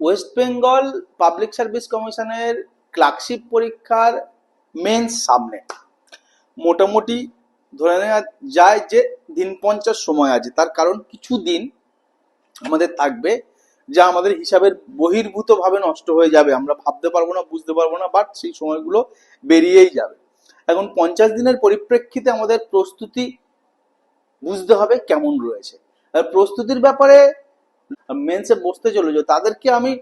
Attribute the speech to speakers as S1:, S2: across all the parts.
S1: West Bengal public service কমিশনের clerkship পরীক্ষার main সামনে। মোটামুটি ধরে নেওয়া যায় যে দিন পঞ্চাশ সময় আছে। তার কারণ কিছু দিন আমাদের থাকবে যা আমাদের হিসাবের বহির্ভূত ভাবে নষ্ট হয়ে যাবে। আমরা ভাবতে পারব না, বুঝতে পারব না বাট সেই সময়গুলো বেরিয়েই যাবে। এখন পঞ্চাশ দিনের পরিপ্রেক্ষিতে আমাদের প্রস্তুতি বুঝতে হবে কেমন রয়েছে। প্রস্তুতির ব্যাপারে মেন্সে বসতে চলেছো, তাদেরকে আমি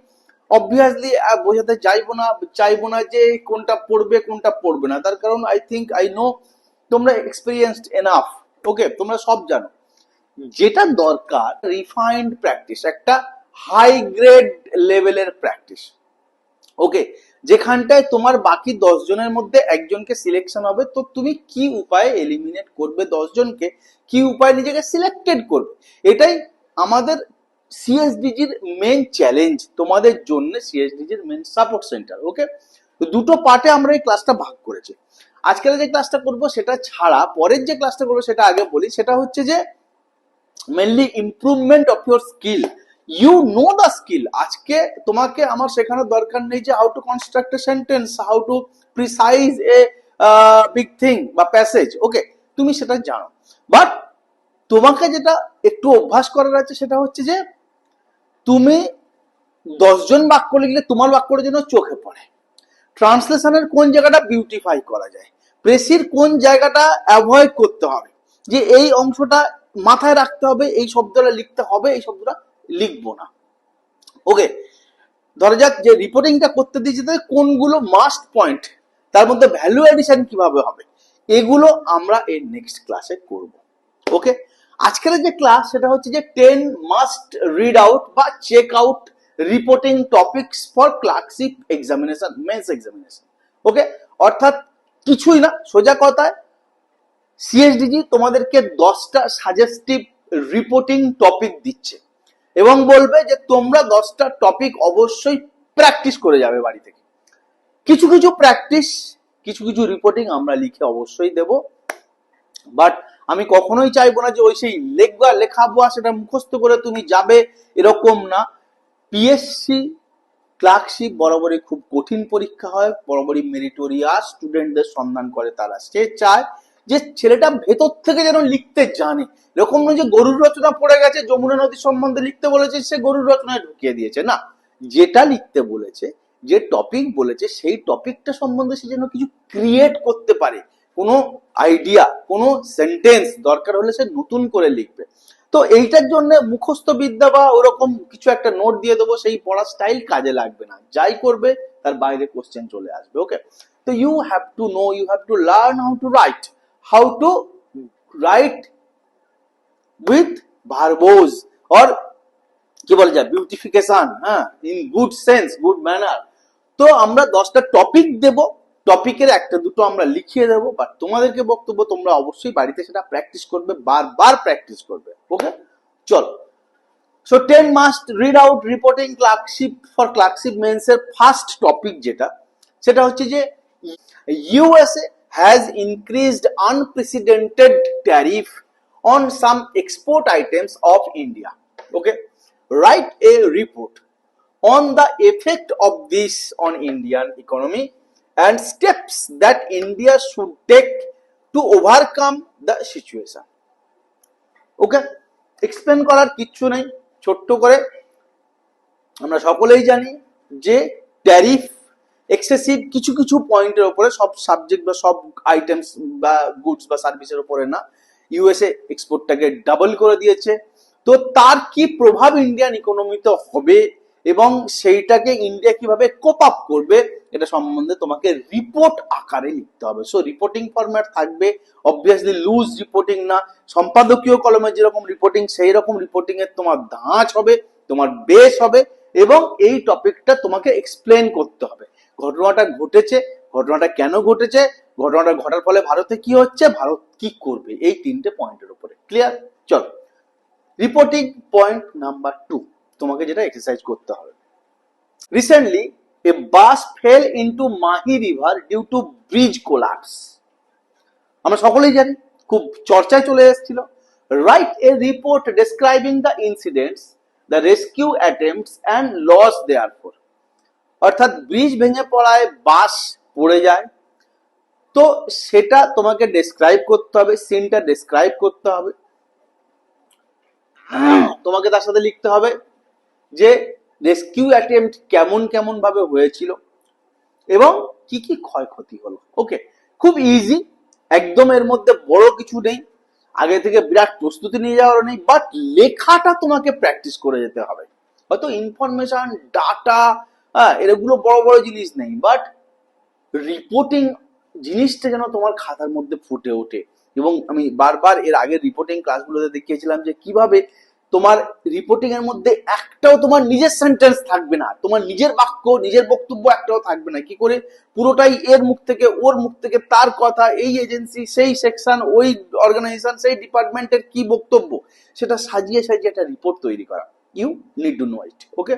S1: অবভিয়াসলি বোঝাতে চাইব না চাইব না যে কোনটা পড়বে কোনটা পড়বে না। তার কারণ আই থিঙ্ক আই নো তোমরা এক্সপিরিয়েন্সড এনাফ ওকে তোমরা সব জানো। যেটা দরকার রিফাইন্ড প্র্যাকটিস একটা হাই গ্রেড লেভেলের প্র্যাকটিস ওকে যেখানটায় তোমার বাকি দশ জনের মধ্যে একজনকে সিলেকশন হবে, তো তুমি কি উপায়ে এলিমিনেট করবে জনকে? কি উপায়ে নিজেকে সিলেক্টেড করবে? এটাই আমাদের সিএসডিজির মেন চ্যালেঞ্জ তোমাদের জন্য সিএসডিজির মেন সাপোর্ট সেন্টার ওকে তো দুটো পার্টে আমরা এই ক্লাসটা ভাগ করেছি। আজকের যে ক্লাসটা করব সেটা ছাড়া পরের যে ক্লাসটা করব সেটা আগে বলি, সেটা হচ্ছে যে mainly improvement of your skill you know the skill আজকে তোমাকে আমার শেখানোর দরকার নেই যে how to construct a sentence how to precise a big thing বা প্যাসেজ ওকে তুমি সেটা জানো। বাট তোমাকে যেটা একটু অভ্যাস করার আছে সেটা হচ্ছে যে তুমি দশজন বাক্য লিখলে তোমার বাক্যটা যেন চোখে পড়ে। ট্রান্সলেশনের কোন জায়গাটা বিউটিফাই করা যায়? প্রেসির কোন জায়গাটা অ্যাভয়েড করতে হবে? যে এই অংশটা মাথায় রাখতে হবে, এই শব্দটা লিখতে হবে, এই শব্দটা লিখব না। ওকে ধরা যাক যে রিপোর্টিংটা করতে দিয়েছে কোনগুলো মাস্ট পয়েন্ট তার মধ্যে ভ্যালু এডিশন কীভাবে হবে? এগুলো আমরা এর নেক্সট ক্লাসে করব। ওকে আজকের যে ক্লাস সেটা হচ্ছে যে টেন মাস্ট রিড আউট বা check out reporting topics for clerkship examination mains examination okay অর্থাৎ কিছুই না, সোজা কথায় সিএসডিজি তোমাদেরকে দশটা সাজেস্টিভ রিপোর্টিং টপিক দিচ্ছে। এবং বলবে যে তোমরা দশটা টপিক অবশ্যই প্র্যাকটিস করে যাবে বাড়ি থেকে। কিছু কিছু প্র্যাকটিস কিছু কিছু রিপোর্টিং আমরা লিখে অবশ্যই দেব। বাট আমি কখনোই চাইব না যে ওই সেই লেখবা লেখাবো সেটা মুখস্থ করে তুমি যাবে, এরকম না। পিএসসি ক্লার্কশিপ বরাবরই খুব কঠিন পরীক্ষা হয়, বরাবরই মেরিটোরিয়াস স্টুডেন্টদের সন্ধান করে তারা। সে চায় যে ছেলেটা ভেতর থেকে যেন লিখতে জানে। এরকম নয় যে গরুর রচনা পড়ে গেছে, যমুনা নদী সম্বন্ধে লিখতে বলেছে, সে গরুর রচনায় ঢুকিয়ে দিয়েছে। না, যেটা লিখতে বলেছে, যে টপিক বলেছে, সেই টপিকটা সম্বন্ধে সে যেন কিছু ক্রিয়েট করতে পারে। কোনো আইডিয়া কোনো সেন্টেন্স দরকার হলে সে নতুন করে লিখবে। তো এইটার জন্য মুখস্থ বিদ্যা বা ওরকম কিছু একটা নোট দিয়ে দেবো, সেই পড়ার স্টাইল কাজে লাগবে না। যাই করবে, তার বাইরে কোশ্চেন চলে আসবে ওকে তো you have to know you have to learn how to write how to write with verbose or কি বলা যায়? বিউটিফিকেশন হ্যাঁ? In good sense good manner তো আমরা দশটা টপিক দেব টপিকের একটা দুটো আমরা লিখিয়ে দেবো বাট তোমাদেরকে বক্তব্য তোমরা অবশ্যই বাড়িতে সেটা প্র্যাকটিস করবে, বারবার প্র্যাকটিস করবে ওকে চলো। So ten must read out reporting clerkship for clerkship mains এর ফার্স্ট টপিক যেটা, সেটা হচ্ছে যে USA has increased unprecedented tariff on some export items of India okay write a report on the effect of this on Indian economy. And steps that India should take to overcome the situation. Okay explain করার কিচ্ছু নেই, ছোট্ট করে। আমরা সকলেই জানি যে tariff excessive কিছু কিছু পয়েন্টের উপরে সব সাবজেক্ট বা সব আইটেমস বা গুডস বা সার্ভিসের উপরে না ইউএসএ এক্সপোর্টটাকে ডাবল করে দিয়েছে। তো তার কি প্রভাব ইন্ডিয়ান ইকোনমিতে হবে? এবং সেইটাকে ইন্ডিয়া কীভাবে কোপ আপ করবে, এটা সম্বন্ধে তোমাকে রিপোর্ট আকারে লিখতে হবে। সো রিপোর্টিং ফরম্যাট থাকবে। অবভিয়াসলি লুজ রিপোর্টিং না। সম্পাদকীয় কলমে যেরকম রিপোর্টিং সেই রকম রিপোর্টিং এর তোমার ধাঁচ হবে, তোমার বেস হবে, এবং এই টপিকটা তোমাকে এক্সপ্লেন করতে হবে। ঘটনাটা ঘটেছে, ঘটনাটা কেন ঘটেছে, ঘটনাটা ঘটার ফলে ভারতে কি হচ্ছে, ভারত কি করবে? এই তিনটে পয়েন্টের উপরে। ক্লিয়ার চলো। রিপোর্টিং পয়েন্ট নাম্বার টু তোমাকে যেটা এক্সারসাইজ করতে হবে। Recently a bus fell into Mahi river due to bridge collapse আমরা সকলেই জানি, খুব চর্চায় চলে এসেছিল। Write a report describing the incidents the rescue attempts and loss therefore অর্থাৎ ব্রিজ ভেঙে পড়ায় বাস পড়ে যায়। তো সেটা তোমাকে ডেসক্রাইব করতে হবে সিনটা ডেসক্রাইব করতে হবে। তোমাকে তার সাথে লিখতে হবে যে রেস্কিউ অ্যাটেম্পট কেমন কেমন ভাবে হয়েছিল এবং কি কি ক্ষয়ক্ষতি হলো। ওকে খুব ইজি একদম এর মধ্যে বড় কিছু নেই। আগে থেকে বিরাট প্রস্তুতি নিয়ে যাওয়ার নেই বাট লেখাটা তোমাকে প্র্যাকটিস করে যেতে হবে। হয়তো ইনফরমেশন ডাটা হ্যাঁ এগুলো বড় বড় জিনিস নেই বাট রিপোর্টিং জিনিসটা যেন তোমার খাতার মধ্যে ফুটে ওঠে। এবং আমি বারবার এর আগের রিপোর্টিং ক্লাসগুলোতে দেখিয়েছিলাম যে কীভাবে তোমার রিপোর্টিং এর মধ্যে একটাও তোমার নিজের সেন্টেন্স থাকবে না। তোমার নিজের বাক্য, নিজের বক্তব্য একটাও থাকবে না। কি করে? পুরোটাই এর মুখ থেকে, ওর মুখ থেকে তার কথা, এই এজেন্সি সেই সেকশন ওই অর্গানাইজেশন সেই ডিপার্টমেন্টের কি বক্তব্য? সেটা সাজিয়ে সাজিয়ে একটা রিপোর্ট তৈরি করা। You need to know it okay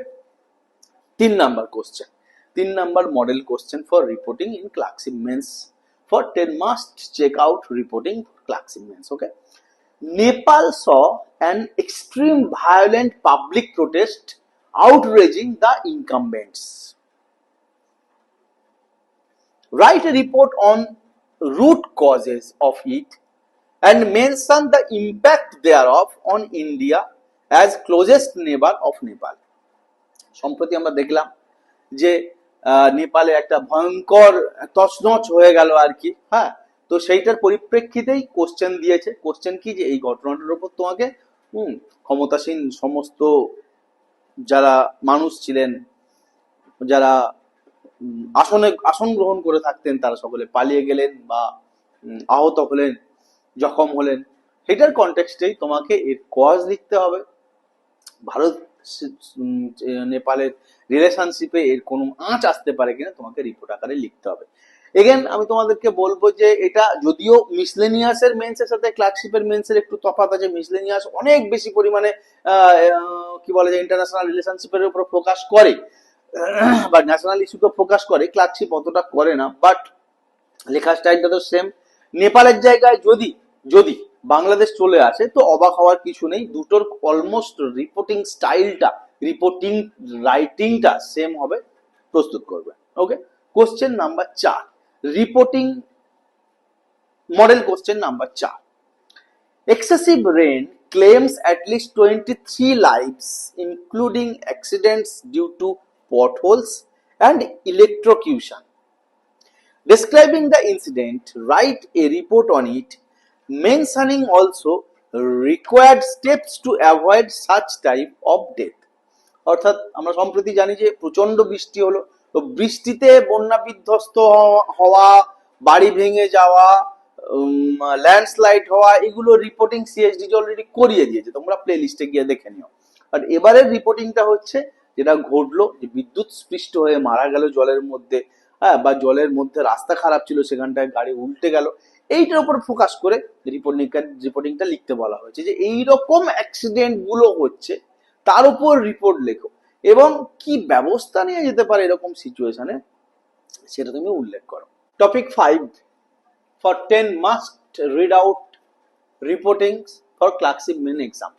S1: তিন নাম্বার কোশ্চেন তিন number model question for reporting in clerkship mains for ten must check out reporting clerkship mains okay Nepal saw an extreme violent public protest outraging the incumbents. Write a report on root causes of it and mention the impact thereof on India as closest neighbor of Nepal. সম্প্রতি আমরা দেখলাম যে নেপালে একটা ভয়ঙ্কর তছনছ হয়ে গেল আর কি হ্যাঁ তো সেইটার পরিপ্রেক্ষিতেই কোশ্চেন দিয়েছে। কোশ্চেন কি যে এই ঘটনাটার উপর তোমাকে, হুম, ক্ষমতাসীন সমস্ত যারা মানুষ ছিলেন, যারা আসনে, আসন গ্রহণ করে থাকতেন, তারা সকলে পালিয়ে গেলেন বা আহত হলেন, জখম হলেন। সেটার কনটেক্সটেই তোমাকে এর কজ লিখতে হবে। ভারত নেপালের রিলেশনশিপে এর কোনো আঁচ আসতে পারে কিনা তোমাকে রিপোর্ট আকারে লিখতে হবে। এগেন আমি তোমাদেরকে বলব যে এটা যদিও মিসলেনিয়াসের মেন্সের সাথে ক্লার্কশিপের মেন্সের একটু তফাৎ আছে মিসলেনিয়াস অনেক বেশি পরিমাণে কি বলে যে ইন্টারন্যাশনাল রিলেশনশিপের উপর ফোকাস করে, বা ন্যাশনাল ইস্যুকে ফোকাস করে ক্লার্কশিপ অতটা করে না বাট লেখার স্টাইলটা তো সেম নেপালের জায়গায় যদি যদি বাংলাদেশ চলে আসে, তো অবাক হওয়ার কিছু নেই, দুটোর অলমোস্ট রিপোর্টিং স্টাইলটা রিপোর্টিং রাইটিংটা সেম হবে, প্রস্তুত করবে। ওকে কোশ্চেন নাম্বার চার। রিপোর্টিং মডেল কোশ্চেন নাম্বার চার Excessive rain claims at least 23 lives, including accidents due to potholes and electrocution. Describing the incident, write a report on it, mentioning also required steps to avoid such type of death. অর্থাৎ আমরা সম্প্রতি জানি যে প্রচণ্ড বৃষ্টি হলো তো বৃষ্টিতে বন্যা বিধ্বস্ত হওয়া- বাড়ি ভেঙে যাওয়া ল্যান্ডস্লাইড হওয়া, এগুলো রিপোর্টিং সিএসডি অলরেডি করিয়ে দিয়েছে। তোমরা প্লে লিস্টে গিয়ে দেখে নিও। আর এবারের রিপোর্টিংটা হচ্ছে যেটা ঘটলো, যে বিদ্যুৎ স্পৃষ্ট হয়ে মারা গেল জলের মধ্যে হ্যাঁ বা জলের মধ্যে রাস্তা খারাপ ছিল, সেখানটায় গাড়ি উল্টে গেল। এইটার উপর ফোকাস করে রিপোর্টিং রিপোর্টিংটা লিখতে বলা হয়েছে যে এই রকম অ্যাক্সিডেন্টগুলো হচ্ছে, তার উপর রিপোর্ট লেখো। এবং কি ব্যবস্থা নিয়ে যেতে পারে এরকম সিচুয়েশনে সেটা তুমি উল্লেখ করো। Topic five for ten must read out reporting for clerkship main exam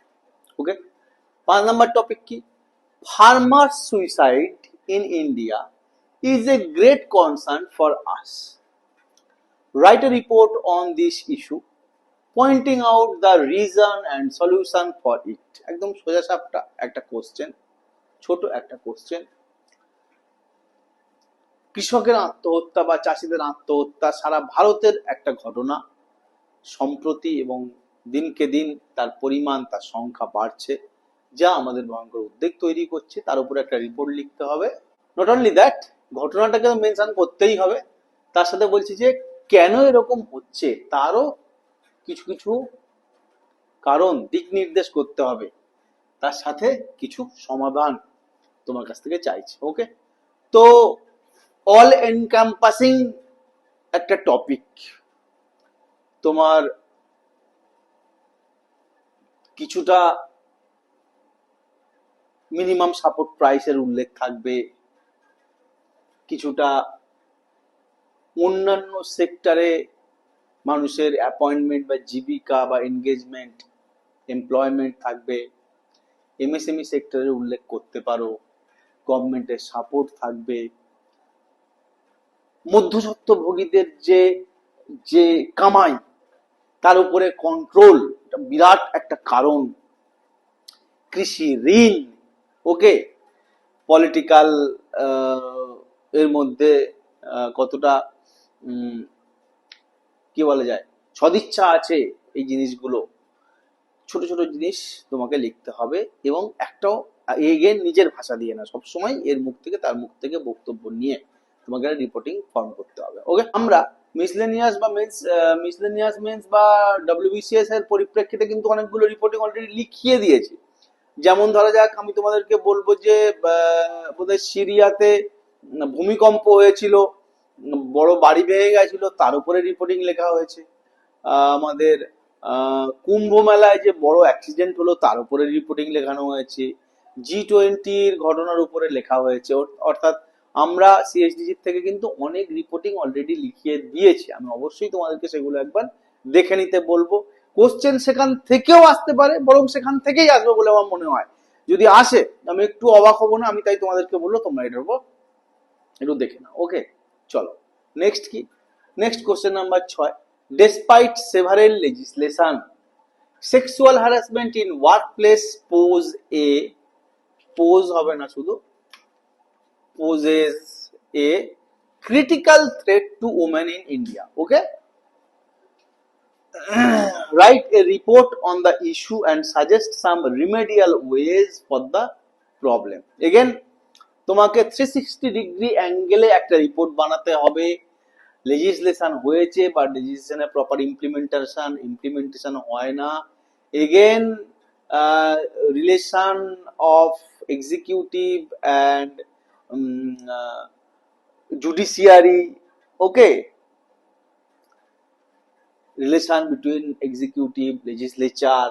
S1: okay পাঁচ নাম্বার টপিক কি? Farmer suicide in India is a great concern for us write a report on this issue, pointing out the reason and solution for it একদম সোজা সাপটা একটা question ছোট একটা question কৃষকের আত্মহত্যা বা চাষিদের আত্মহত্যা সারা ভারতের একটা ঘটনা। সম্প্রতি এবং দিনকে দিন তার পরিমাণ, তার সংখ্যা বাড়ছে, যা আমাদের ভয়ঙ্কর উদ্বেগ তৈরি করছে। তার উপরে একটা রিপোর্ট লিখতে হবে। নট অনলি দ্যাট ঘটনাটাকে মেনশন করতেই হবে। তার সাথে বলছি যে, কেন এরকম হচ্ছে? তারও কিছু কিছু কারণ, দিক নির্দেশ করতে হবে। তার সাথে কিছু সমাধান তোমার কাছ থেকে চাইছে ওকে তো অল এনকাম্পাসিং একটা টপিক তোমার কিছুটা মিনিমাম সাপোর্ট প্রাইসের উল্লেখ থাকবে, কিছুটা অন্যান্য সেক্টরে মানুষের অ্যাপয়েন্টমেন্ট বা জীবিকা বা এনগেজমেন্ট এমপ্লয়মেন্ট থাকবে এমএসএমই সেক্টরের উল্লেখ করতে পারো। গভর্নমেন্টের সাপোর্ট থাকবে। মধ্যস্বত্বভোগীদের যে যে কামাই, তার উপরে কন্ট্রোল বিরাট একটা কারণ। কৃষি ঋণ ওকে পলিটিক্যাল এর মধ্যে কতটা কি বলা যায়, সদিচ্ছা আছে এই জিনিসগুলো। ছোট ছোট জিনিস তোমাকে লিখতে হবে এবং একটাও এগেন নিজের ভাষা দিয়ে না। সবসময় এর মুখ থেকে, তার মুখ থেকে বক্তব্য নিয়ে তোমাকে রিপোর্টিং ফর্ম করতে হবে। ওকে আমরা মিসলেনিয়াস বা মেন্স মিসলেনিয়াস মেন্স বা ডব্লিউবিসিএস এর পরিপ্রেক্ষিতে কিন্তু অনেকগুলো রিপোর্টিং অলরেডি লিখিয়ে দিয়েছি। যেমন ধরা যাক, আমি তোমাদেরকে বলব যে বোধহয় সিরিয়াতে ভূমিকম্প হয়েছিল, বড় বাড়ি ভেঙে গেছিল, তার উপরে রিপোর্টিং লেখা হয়েছে। আমাদের কুম্ভ মেলায় যে বড় অ্যাক্সিডেন্ট হলো, তার উপরে রিপোর্টিং লেখানো হয়েছে। জি টোয়েন্টির ঘটনার উপরে লেখা হয়েছে। অর্থাৎ আমরা সিএসডিজি থেকে কিন্তু অনেক রিপোর্টিং অলরেডি লিখিয়ে দিয়েছি। আমি অবশ্যই তোমাদেরকে সেগুলো একবার দেখে নিতে বলব। কোশ্চেন সেখান থেকেও আসতে পারে, বরং সেখান থেকেই আসবে বলে আমার মনে হয়। যদি আসে, আমি একটু অবাক হব না, আমি তাই তোমাদেরকে বলল তোমরা এটার উপর একটু দেখে নাও। ওকে চলো। নেক্সট কি? নেক্সট কোশ্চেন নাম্বার ছয়। Despite several legislation sexual harassment in work place pose a pose হবে না শুধু poses a critical threat to women in India okay write a report on the issue and suggest some remedial ways for the problem again তোমাকে three sixty degree অ্যাঙ্গেলে একটা report বানাতে হবে। Legislation হয়েছে বা লেজিসলেশনে প্রপার ইমপ্লিমেন্টেশন ইমপ্লিমেন্টেশন হয় না। Again relation of executive and judiciary okay relation between executive legislature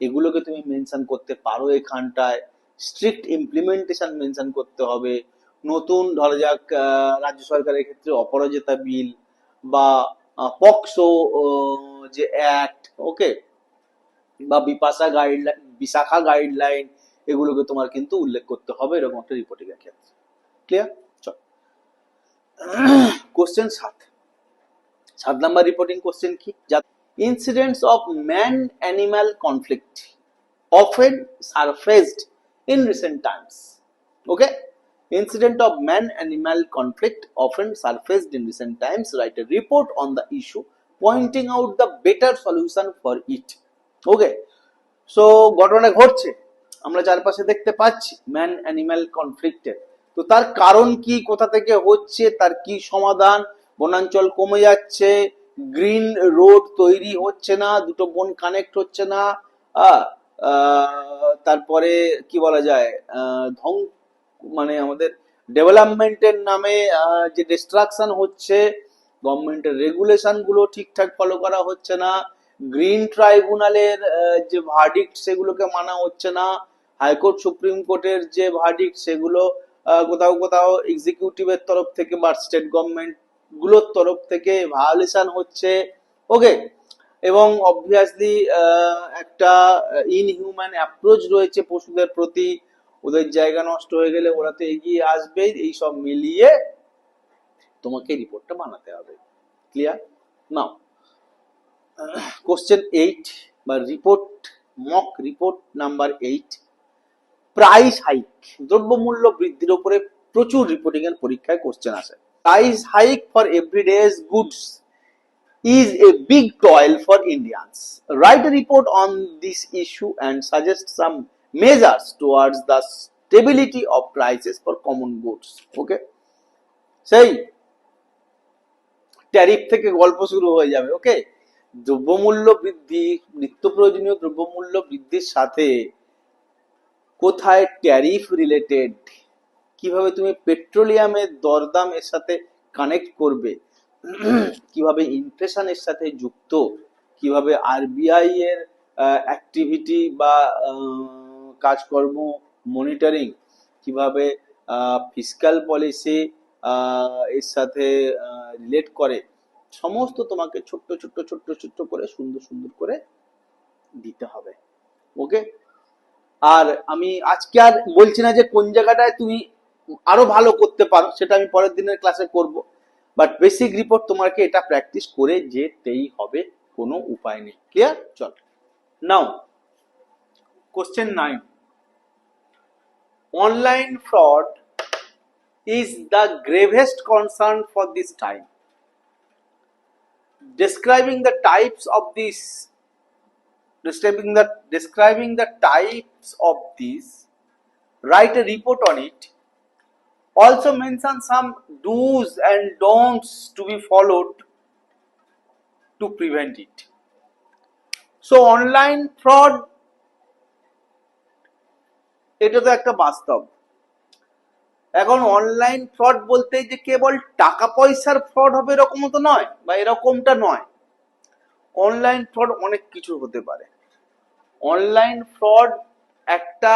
S1: এগুলোকে তুমি মেনশন করতে পারো এখানটায়। স্ট্রিক্ট ইমপ্লিমেন্টেশন মেনশন করতে হবে। নতুন ধরা যাক রাজ্য সরকারের ক্ষেত্রে অপরাজিতা বিল বা পক্সো যে অ্যাক্ট ওকে বা বিপাশা গাইডলাইন বিশাখা গাইডলাইন এগুলোকে তোমার কিন্তু উল্লেখ করতে হবে এরকম একটা রিপোর্টিং এর ক্ষেত্রে। ক্লিয়ার চল। কোশ্চেন সাত। সাত নাম্বার রিপোর্টিং কোশ্চেন কি? যা incidents of man animal conflict often surfaced in recent times okay incident of man animal conflict often surfaced in recent times write a report on the issue pointing out the better solution for it Okay? So ঘটনা ঘটছে। আমরা চারপাশে দেখতে পাচ্ছি man animal কনফ্লিক্টের তো তার কারণ কি, কোথা থেকে হচ্ছে, তার কি সমাধান? বনাঞ্চল কমে যাচ্ছে গ্রিন রোড তৈরি হচ্ছে না, দুটো বন কানেক্ট হচ্ছে না তারপরে কি বলা যায় ধং মানে আমাদের ডেভেলপমেন্টের নামে যে ডিস্ট্রাকশন হচ্ছে গভর্নমেন্টের রেগুলেশনগুলো ঠিকঠাক ফলো করা হচ্ছে না গ্রিন ট্রাইব্যুনালের যে ভার্ডিক্ট সেগুলোকে মানা হচ্ছে না, হাইকোর্ট, সুপ্রিম কোর্টের যে ভার্ডিক্ট সেগুলো কোথাও কোথাও এক্সিকিউটিভের তরফ থেকে বা স্টেট গভর্নমেন্টগুলোর তরফ থেকে ভায়োলেশন হচ্ছে। ওকে এবং অবভিয়াসলি একটা ইনহিউম্যান অ্যাপ্রোচ রয়েছে পশুদের প্রতি। ওদের জায়গা নষ্ট হয়ে গেলে ওরা তো এগিয়ে আসবে, এই সব মিলিয়ে তোমাকে রিপোর্টটা বানাতে হবে। ক্লিয়ার নাও কোশ্চেন এইট বা report mock report number eight price hike দ্রব্যমূল্য বৃদ্ধির উপরে প্রচুর রিপোর্টিং এর পরীক্ষায় কোশ্চেন আসে। Price hike for everyday goods is a big toil for Indians write report on this issue and suggest some measures towards the stability of prices for common goods okay সেই tariff থেকে গল্প শুরু হয়ে যাবে ওকে দ্রব্যমূল্য বৃদ্ধি, নিত্য প্রয়োজনীয় দ্রব্যমূল্য বৃদ্ধির সাথে কোথায় ট্যারিফ রিলেটেড কীভাবে তুমি পেট্রোলিয়ামের দরদাম এর সাথে কানেক্ট করবে? কীভাবে ইনফ্লেশন এর সাথে যুক্ত? কীভাবে আরবিআই এর অ্যাক্টিভিটি বা কাজকর্ম মনিটরিং কীভাবে ফিসক্যাল পলিসি এর সাথে রিলেট করে? সমস্ত তোমাকে ছোট্ট ছোট্ট ছোট্ট ছোট্ট করে, সুন্দর সুন্দর করে দিতে হবে। ওকে আর আমি আজকে আর বলছি না যে কোন জায়গাটায় তুমি আরও ভালো করতে পারো, সেটা আমি পরের দিনের ক্লাসে করব। বাট বেসিক রিপোর্ট তোমাকে এটা প্র্যাকটিস করে যেতেই হবে, কোনো উপায় নেই। ক্লিয়ার চল। Now question nine online fraud is the gravest concern for this time. Describing the types of this, describing the describing the types of these, write a report on it. Also mention some do's and don'ts to be followed to prevent it. So online fraud এটা তো একটা বাস্তব এখন online fraud বলতে যে কেবল টাকা পয়সার fraud হবে এরকম তো নয়, বা এরকমটা নয়। অনলাইন ফ্রড অনেক কিছু হতে পারে। অনলাইন ফ্রড একটা,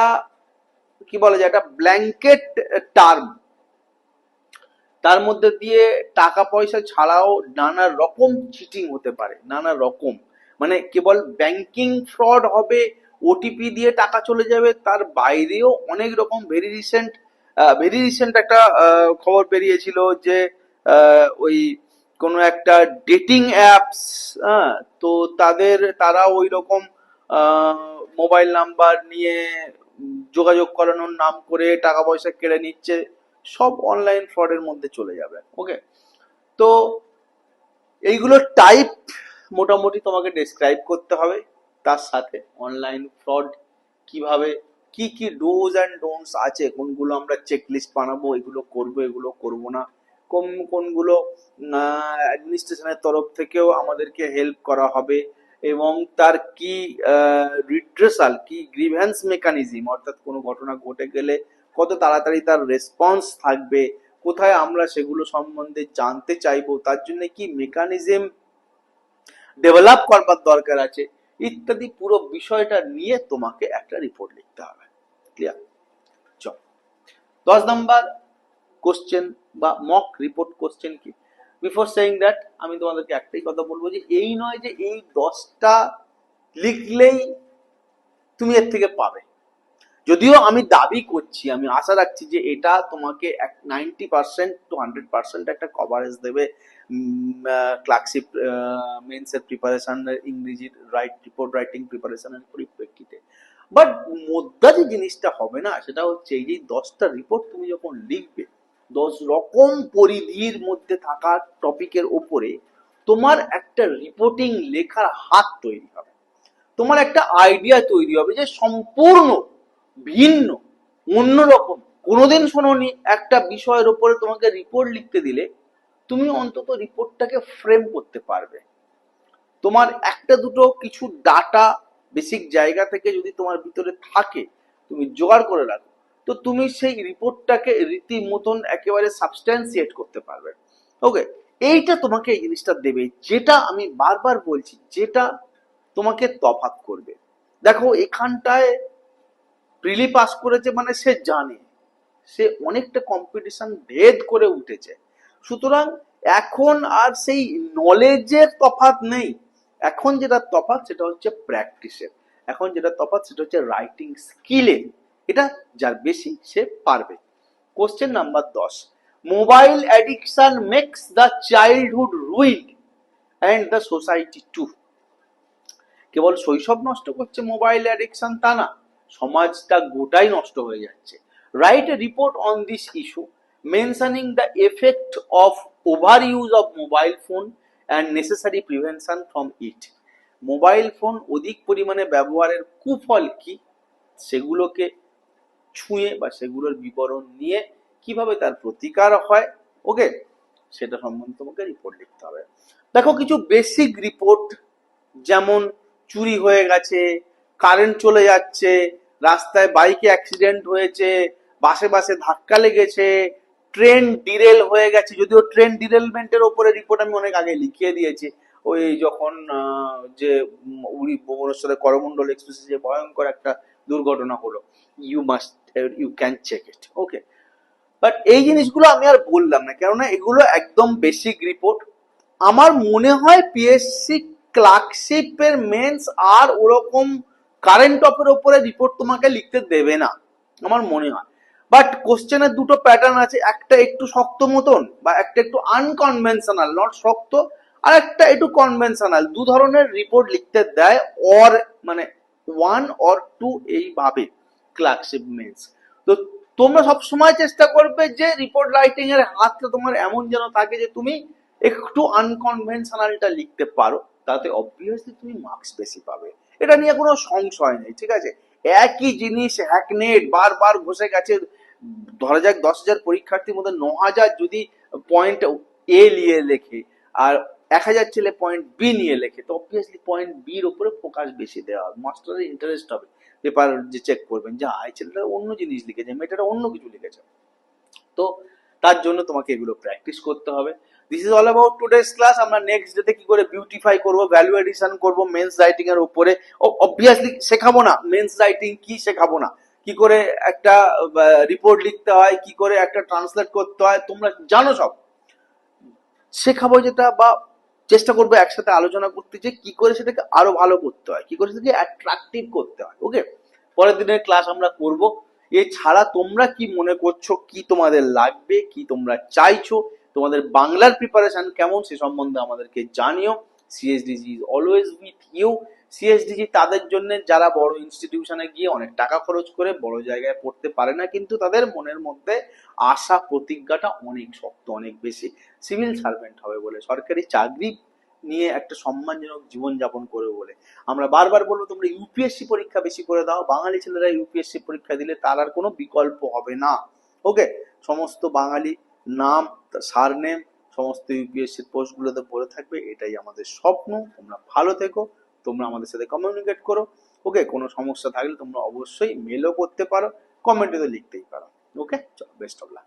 S1: কি বলা যায় একটা ব্ল্যাঙ্কেট টার্ম তার মধ্যে দিয়ে টাকা পয়সা ছাড়াও নানা রকম চিটিং হতে পারে, নানা রকম। মানে কেবল ব্যাংকিং ফ্রড হবে ওটিপি দিয়ে টাকা চলে যাবে, তার বাইরেও অনেক রকম ভেরি রিসেন্ট ভেরি রিসেন্ট একটা খবর বেরিয়েছিল যে ওই কোনো একটা ডেটিং অ্যাপস হ্যাঁ তো তাদের, তারা ওই রকম মোবাইল নাম্বার নিয়ে যোগাযোগ করানোর নাম করে টাকা পয়সা কেড়ে নিচ্ছে, সব অনলাইন ফ্রডের মধ্যে চলে যাবে ওকে তো এইগুলোর টাইপ মোটামুটি তোমাকে ডেসক্রাইব করতে হবে, তার সাথে অনলাইন ফ্রড কীভাবে কি কি ডোজ অ্যান্ড ডোন্টস আছে? কোনগুলো আমরা চেক লিস্ট বানাবো? এগুলো করব, এগুলো করব না? কোন, কোনগুলো অ্যাডমিনিস্ট্রেশনের তরফ থেকেও আমাদেরকে হেল্প করা হবে? এবং তার কি রিড্রেসাল কি গ্রিভেন্স মেকানিজম অর্থাৎ কোনো ঘটনা ঘটে গেলে কত তাড়াতাড়ি তার রেসপন্স থাকবে? কোথায় আমরা সেগুলো সম্বন্ধে জানতে চাইব? তার জন্য কি মেকানিজম ডেভেলপ করবার দরকার আছে? ইত্যাদি পুরো বিষয়টা নিয়ে তোমাকে একটা রিপোর্ট লিখতে হবে। ক্লিয়ার চল দশ নাম্বার কোশ্চেন বা মক রিপোর্ট কোশ্চেন কি? বিফোর সেইং দ্যাট আমি তোমাদেরকে একটাই কথা বলব যে এই নয় যে এই দশটা লিখলেই তুমি এর থেকে পাবে। যদিও আমি দাবি করছি, আমি আশা রাখছি যে এটা তোমাকে ninety percent to hundred percent একটা কভারেজ দেবে ক্লার্কশিপ মেন্সের প্রিপারেশন ইংরেজির রাইট রিপোর্ট রাইটিং প্রিপারেশনের পরিপ্রেক্ষিতে। বাট মোদ্দা যে জিনিসটা হবে না, সেটা হচ্ছে এই যে দশটা রিপোর্ট তুমি যখন লিখবে, দশ রকম পরিধির মধ্যে থাকা টপিকের ওপরে তোমার একটা রিপোর্টিং লেখার হাত তৈরি হবে। তোমার একটা আইডিয়া তৈরি হবে যে সম্পূর্ণ, ভিন্ন অন্যরকম কোনোদিন শোনোনি, একটা বিষয়ের ওপরে তোমাকে রিপোর্ট লিখতে দিলে তুমি অন্তত রিপোর্টটাকে ফ্রেম করতে পারবে। তোমার একটা দুটো কিছু ডাটা বেসিক জায়গা থেকে যদি তোমার ভিতরে থাকে, তুমি জোগাড় করে রাখো, তো তুমি সেই রিপোর্টটাকে রীতিমতন একেবারে সাবস্ট্যান্সিয়েট করতে পারবে। ওকে এইটা তোমাকে এই জিনিসটা দেবে, যেটা আমি বারবার বলছি, যেটা তোমাকে তফাৎ করবে। দেখো, এখানটায় প্রিলি পাস করেছে মানে সে জানে, সে অনেকটা কম্পিটিশন ভেদ করে উঠেছে। সুতরাং এখন আর সেই নলেজের তফাৎ নেই। এখন যেটা তফাৎ সেটা হচ্ছে প্র্যাকটিসের এখন যেটা তফাৎ সেটা হচ্ছে রাইটিং স্কিলের এটা যার বেশি সে পারবে। কোশ্চেন নাম্বার দশ। Mobile addiction makes the childhood ruined and the society too কেবল শৈশব নষ্ট করছে মোবাইল অ্যাডিকশন তা না, সমাজটা গোটাই নষ্ট হয়ে যাচ্ছে। Write a report on this issue mentioning the effect of overuse of mobile phone and necessary prevention from it mobile phone অধিক পরিমাণে ব্যবহারের কুফল কি? সেগুলোকে ছুঁয়ে বা সেগুলোর বিবরণ নিয়ে কীভাবে তার প্রতিকার হয়? ওকে, সেটা সম্বন্ধে তোমাকে রিপোর্ট লিখতে হবে। দেখো, কিছু বেসিক রিপোর্ট যেমন চুরি হয়ে গেছে কারেন্ট চলে যাচ্ছে, রাস্তায় বাইকে অ্যাক্সিডেন্ট হয়েছে, বাসে বাসে ধাক্কা লেগেছে ট্রেন ডিরেল হয়ে গেছে। যদিও ট্রেন ডিরেলমেন্টের ওপরে রিপোর্ট আমি অনেক আগে লিখিয়ে দিয়েছি। ওই যখন যে উড়ি ভুবনেশ্বরের করমণ্ডল এক্সপ্রেসে যে ভয়ঙ্কর একটা দুর্ঘটনা হলো। You must you can check it okay but এই জিনিসগুলো আমি আর বললাম না, কেননা এগুলো একদম বেসিক রিপোর্ট আমার মনে হয় পিএসসি ক্লার্কশিপের মেন্স আর ওরকম কারেন্ট টপের ওপরে রিপোর্ট তোমাকে লিখতে দেবে না, আমার মনে হয়। বাট কোশ্চেনের দুটো প্যাটার্ন আছে, একটা একটু শক্ত মতন বা একটা একটু আনকনভেনশনাল নট শক্ত, আর একটা একটু কনভেনশনাল দু ধরনের রিপোর্ট লিখতে দেয় অর মানে ওয়ান অর টু এইভাবে ক্লার্কশিপ মেন্স তো তোমরা সব সময় চেষ্টা করবে যে রিপোর্ট রাইটিং এর হাতটা তোমার এমন যেন থাকে যে তুমি একটু আনকনভেনশনালটা লিখতে পারো, তাতে অবভিয়াসলি তুমি মার্কস বেশি পাবে। এটা নিয়ে কোনো সংশয় নেই, ঠিক আছে? একই জিনিস হ্যাকনেট বারবার ঘষে গেছে ধরা যাক দশ হাজার পরীক্ষার্থীর মধ্যে ন হাজার যদি পয়েন্ট এ নিয়ে লেখে আর এক হাজার ছেলে পয়েন্ট বি নিয়ে লেখে, তো অবভিয়াসলি পয়েন্ট বির উপরে ফোকাস বেশি দেওয়া হবে। মাস্টারের ইন্টারেস্ট হবে। পেপার যে চেক করবেন, যে, আয়, ছেলেটা অন্য জিনিস লিখেছে মেয়েটা অন্য কিছু লিখেছে। তো তার জন্য তোমাকে এগুলো প্র্যাকটিস করতে হবে। This is all about today's class আমরা নেক্সট ডেতে কি করে বিউটিফাই করব ভ্যালু এডিশন করব মেন্স রাইটিং এর উপরে। অবভিয়াসলি শেখাবো না। মেন্স রাইটিং কি শেখাবো না? কি করে একটা রিপোর্ট লিখতে হয়, কি করে একটা ট্রান্সলেট করতে হয়, তোমরা জানো সব। শেখাবো যেটা বা চেষ্টা করব একসাথে আলোচনা করতে যে কি করে সেটাকে আরও ভালো করতে হয়, কি করে সেটাকে অ্যাট্রাকটিভ করতে হয় ওকে পরের দিনের ক্লাস আমরা করব। এছাড়া তোমরা কি মনে করছ, কি তোমাদের লাগবে, কি তোমরা চাইছো, তোমাদের বাংলার প্রিপারেশন কেমন, সে সম্বন্ধে আমাদেরকে জানিও। CSDG is always with you CSDG তাদের জন্য যারা বড় ইনস্টিটিউশনে গিয়ে অনেক টাকা খরচ করে বড় জায়গায় পড়তে পারে না, কিন্তু তাদের মনের মধ্যে আশা প্রতিজ্ঞাটা অনেক শক্ত, অনেক বেশি। সিভিল সার্ভেন্ট হবে বলে, সরকারি চাকরি নিয়ে একটা সম্মানজনক জীবনযাপন করবে বলে। আমরা বারবার বলব, তোমরা ইউপিএসসি পরীক্ষা বেশি করে দাও। বাঙালি ছেলেরা ইউপিএসসি পরীক্ষা দিলে তার আর কোনো বিকল্প হবে না। ওকে সমস্ত বাঙালি নাম সারনেম সমস্ত ইউপিএসসির পোস্টগুলোতে পড়ে থাকবে, এটাই আমাদের স্বপ্ন। তোমরা ভালো থেকো। তোমরা আমাদের সাথে কমিউনিকেট করো। ওকে কোনো সমস্যা থাকলে তোমরা অবশ্যই মেলও করতে পারো কমেন্টে তো লিখতেই পারো। ওকে চলো বেস্ট অফ লাক